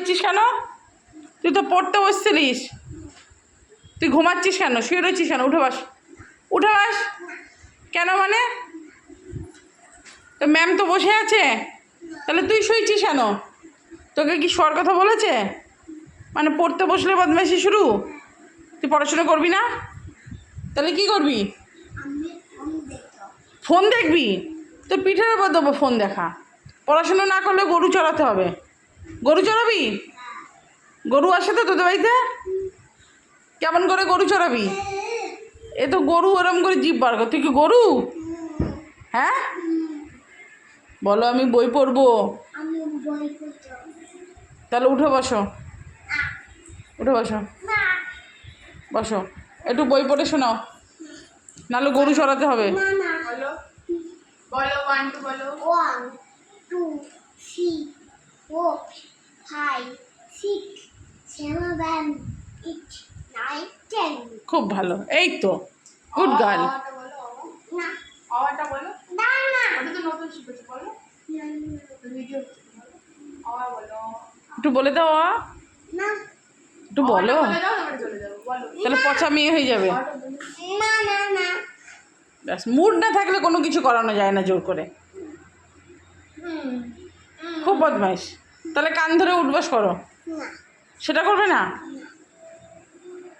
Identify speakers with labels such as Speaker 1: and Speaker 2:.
Speaker 1: রয়েছিস কেন? তুই তো পড়তে বসছিলিস। তুই ঘুমাচ্ছিস কেন? শুয়ে রয়েছিস কেন? উঠে বাস। উঠে বাস। কেন মানে? তো ম্যাম তো বসে আছে। তাহলে তুই শুয়েছিস কেন? তোকে কি শোয়ার কথা বলেছে? মানে পড়তে বসলে বদমাইশি শুরু? তুই পড়াশোনা করবি না? তাহলে কি করবি?
Speaker 2: ফোন
Speaker 1: দেখবি? তো পিঠের উপর দেবো ফোন দেখা। পড়াশুনো না করলে গরু চড়াতে হবে। গরু চড়াবি? গরু আসে তো তোদের বাড়িতে? কেমন করে গরু চড়াবি? এ তো গরু ওরম করে জিভ বার কর। তুই কি গরু? হ্যাঁ? বলো আমি বই পড়ব।
Speaker 2: আমি বই পড়তে
Speaker 1: তাহলে উঠে বসো। উঠে বসো। বসো। একটু বই পড়ে শোনাও নাহলে গরু চড়াতে হবে।
Speaker 2: না না
Speaker 3: বলো বলো বলো।
Speaker 2: One two three four five six seven eight nine ten
Speaker 1: খুব ভালো এই তো গুড গার্ল।
Speaker 2: না
Speaker 3: অওয়াটা বলো।
Speaker 2: না না।
Speaker 3: ওটা তো নতুন শিখেছো বলো। ভিডিও হচ্ছে তো বলো। অওয়া বলো।
Speaker 1: একটু বলে দাও।
Speaker 2: না।
Speaker 1: একটু বলো।
Speaker 3: অওয়াটা বলে দাও তারপরে চলে যাব বলো।
Speaker 1: তাহলে পচা মেয়ে হয়ে যাবে।
Speaker 2: না না না।
Speaker 1: ব্যাস মুড না থাকলে কোনো কিছু করানো যায় না জোর করে।
Speaker 3: হুম।
Speaker 1: খুব বদমাইশ। তাহলে কান ধরে উঠবাস করো। সেটা করবে
Speaker 2: না?